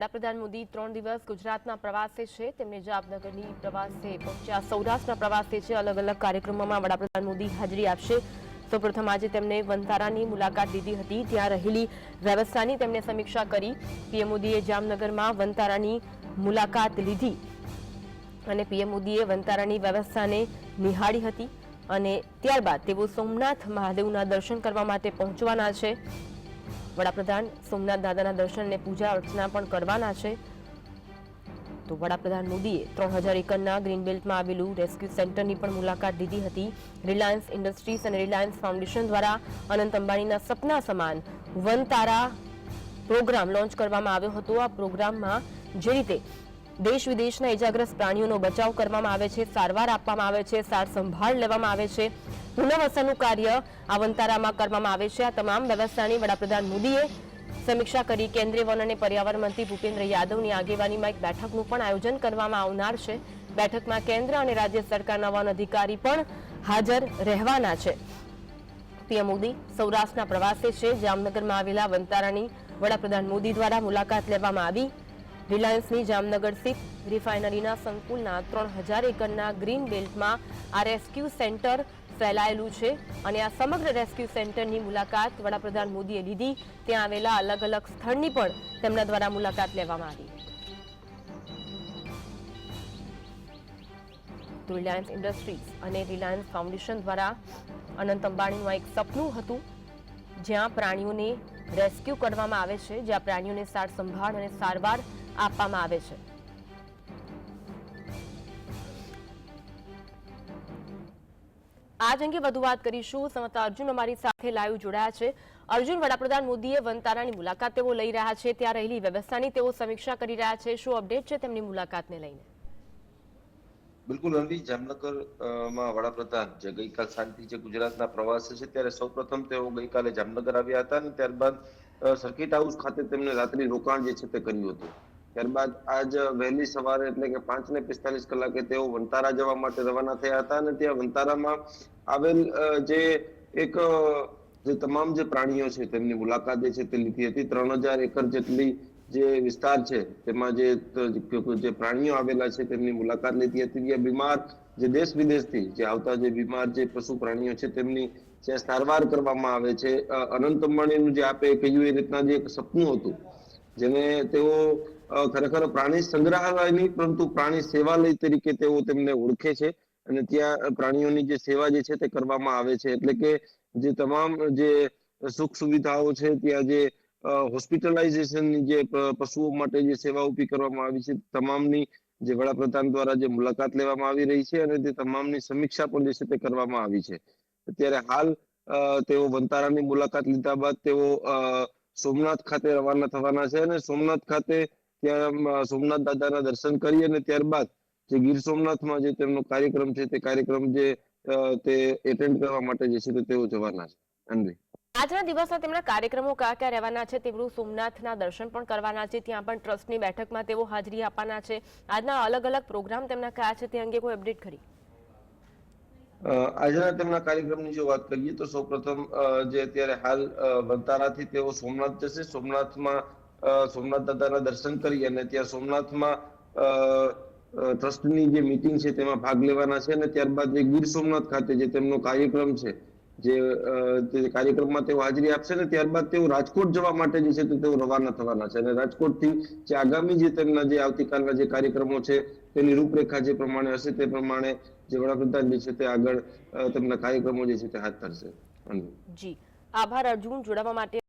વડાપ્રધાન મોદી ત્રણ દિવસ ગુજરાતના પ્રવાસે છે. તેમને જામનગરની પ્રવાસે પહોંચ્યા. સૌરાષ્ટ્રના પ્રવાસે છે. અલગ અલગ કાર્યક્રમોમાં વડાપ્રધાન મોદી હાજરી આપશે. સૌપ્રથમ આજે તેમણે વંતારાની મુલાકાત લીધી હતી. ત્યાં રહેલી વ્યવસ્થાની તેમણે સમીક્ષા કરી. પીએમ મોદીએ જામનગરમાં વંતારાની મુલાકાત લીધી અને પીએમ મોદીએ વંતારાની વ્યવસ્થાને નિહાળી હતી અને ત્યારબાદ તેઓ સોમનાથ મહાદેવના દર્શન કરવા માટે પહોંચવાના છે. વડાપ્રધાન સોમનાથ દાદાના દર્શન અને પૂજા અર્ચના પણ કરવાના છે. તો વડાપ્રધાન મોદીએ ત્રણ હજાર એકરના ગ્રીન બેલ્ટમાં આવેલું રેસ્ક્યુ સેન્ટરની પણ મુલાકાત લીધી હતી. રિલાયન્સ ઇન્ડસ્ટ્રીઝ અને રિલાયન્સ ફાઉન્ડેશન દ્વારા અનંત અંબાણીના સપના સમાન વન તારા પ્રોગ્રામ લોન્ચ કરવામાં આવ્યો હતો. આ પ્રોગ્રામમાં જે રીતે દેશ વિદેશના ઇજાગ્રસ્ત પ્રાણીઓનો બચાવ કરવામાં આવે છે, સારવાર આપવામાં આવે છે, સાર સંભાળ લેવામાં આવે છે પુનઃવસનનું કાર્ય આ વનતારામાં કરવામાં આવે છે. આ તમામ વ્યવસ્થાની વડાપ્રધાન મોદીએ સમીક્ષા કરી. કેન્દ્રીય વન અને પર્યાવરણ મંત્રી ભૂપેન્દ્ર યાદવની આગેવાનીમાં એક બેઠકનું પણ આયોજન કરવામાં આવનાર છે. બેઠકમાં કેન્દ્ર અને રાજ્ય સરકારના વન અધિકારી પણ હાજર રહેવાના છે. પીએમ મોદી, સૌરાષ્ટ્રના પ્રવાસે છે. જામનગરમાં આવેલા વંતારાની વડાપ્રધાન મોદી દ્વારા મુલાકાત લેવામાં આવી. રિલાયન્સની જામનગર સ્થિત રિફાઇનરીના સંકુલના ત્રણ હજાર એકરના ગ્રીન બેલ્ટમાં આ રેસ્ક્યુ સેન્ટર ફેલાયેલું છે અને આ સમગ્ર રેસ્ક્યુ સેન્ટરની મુલાકાત વડાપ્રધાન મોદીએ લીધી. ત્યાં આવેલા અલગ અલગ સ્થળની પણ તેમના દ્વારા મુલાકાત લેવામાં આવી. રિલાયન્સ ઇન્ડસ્ટ્રીઝ અને રિલાયન્સ ફાઉન્ડેશન દ્વારા અનંત અંબાણીનું એક સપનું હતું, જ્યાં પ્રાણીઓને રેસ્ક્યુ કરવામાં આવે છે, જ્યાં પ્રાણીઓને સાર સંભાળ અને સારવાર આપવામાં આવે છે. આજ અંગે વધુ વાત કરીશું. સમતા અર્જુન અમારી સાથે લાઈવ જોડાયા છે. અર્જુન, વડાપ્રધાન મોદીએ વનતારાની મુલાકાત તેઓ લઈ રહ્યા છે. ત્યાં રહેલી વ્યવસ્થાની તેઓ સમીક્ષા કરી રહ્યા છે. શું અપડેટ છે તેમની મુલાકાતને લઈને? બિલકુલ અનવી જામનગરમાં વડાપ્રધાન જે ગઈકાલ શાંતિ જે ગુજરાતના પ્રવાસે છે, ત્યારે સૌપ્રથમ તેઓ ગઈકાલે જામનગર આવ્યા હતા અને ત્યારબાદ સર્કિટ હાઉસ ખાતે તેમને રાત્રિ રોકાણ જે છે તે કર્યું હતું. ત્યારબાદ આજ વહેલી સવારે એટલે કે પાંચ ને પિસ્તાલીસ કલાકે તેઓ વંતારા જવા માટે રવાના થયા હતા અને ત્યાં વંતારામાં આવેલ જે એક જે તમામ જે પ્રાણીઓ છે તેમની મુલાકાત જે છે તે લીધી હતી. ત્રણ હજાર એકર જેટલી જે વિસ્તાર છે તેમાં જે જે પ્રાણીઓ આવેલા છે તેમની મુલાકાત લીધી હતી. ત્યાં બીમાર જે દેશ વિદેશથી જે આવતા જે બીમાર જે પશુ પ્રાણીઓ છે તેમની જે સારવાર કરવામાં આવે છે. અનંત અંબાણીનું જે આપે કહ્યું એ રીતના જે એક સપનું હતું, જેને તેઓ ખરેખર પ્રાણી સંગ્રહાલય નહીં પરંતુ પ્રાણી સેવાલય તરીકે તેઓ તેમને ઓળખે છે અને ત્યાં પ્રાણીઓની જે સેવા જે છે તે કરવામાં આવે છે. એટલે કે જે તમામ જે સુખ સુવિધાઓ છે ત્યાં જે હોસ્પિટલાઇઝેશનની જે પશુઓ માટે જે સેવા ઊભી કરવામાં આવી છે, તમામની જે વડાપ્રધાન દ્વારા જે મુલાકાત લેવામાં આવી રહી છે અને તે તમામની સમીક્ષા પણ જે છે તે કરવામાં આવી છે. અત્યારે હાલ તેઓ વંતારાની મુલાકાત લીધા બાદ તેઓ સોમનાથ ખાતે રવાના થવાના છે અને સોમનાથ ખાતે ત્યાં સોમનાથ દાદાના દર્શન કરી અને ત્યારબાદ જે ગીર સોમનાથમાં જે તેમનો કાર્યક્રમ છે તે કાર્યક્રમ જે તે એટેન્ડ કરવા માટે જે છે તે તેઓ જવાના છે. અનવી આજના દિવસના તેમના કાર્યક્રમો કયા કયા રહેવાના છે તેઓ સોમનાથના દર્શન પણ કરવાના છે ત્યાં પણ ટ્રસ્ટની બેઠકમાં તેઓ હાજરી આપવાના છે. આજના અલગ અલગ પ્રોગ્રામ તેમના કયા છે તે અંગે કોઈ અપડેટ ખરી? આજના તેમના કાર્યક્રમની જો વાત કરીએ તો સૌપ્રથમ જે અત્યારે હાલ વંતારાથી તેઓ સોમનાથ જશે. સોમનાથમાં સોમનાથ દાદાના દર્શન કરી અને ત્યાં સોમનાથમાં ટ્રસ્ટની જે મિટિંગ છે તેમાં ભાગ લેવાના છે અને ત્યારબાદ જે ગીર સોમનાથ ખાતે જે તેમનો કાર્યક્રમ છે, જે કાર્યક્રમમાં તેઓ હાજરી આપશે ને ત્યારબાદ તેઓ રાજકોટ જવા માટે જે છે તેઓ રવાના થવાના છે અને રાજકોટથી જે આગામી જે તેમના જે આવતીકાલના જે કાર્યક્રમો છે તેની રૂપરેખા જે પ્રમાણે હશે તે પ્રમાણે જે વડાપ્રધાન જે છે તે આગળ તેમના કાર્યક્રમો જે છે તે હાથ ધરશે. જી. આભાર અર્જુન, જોડાવા માટે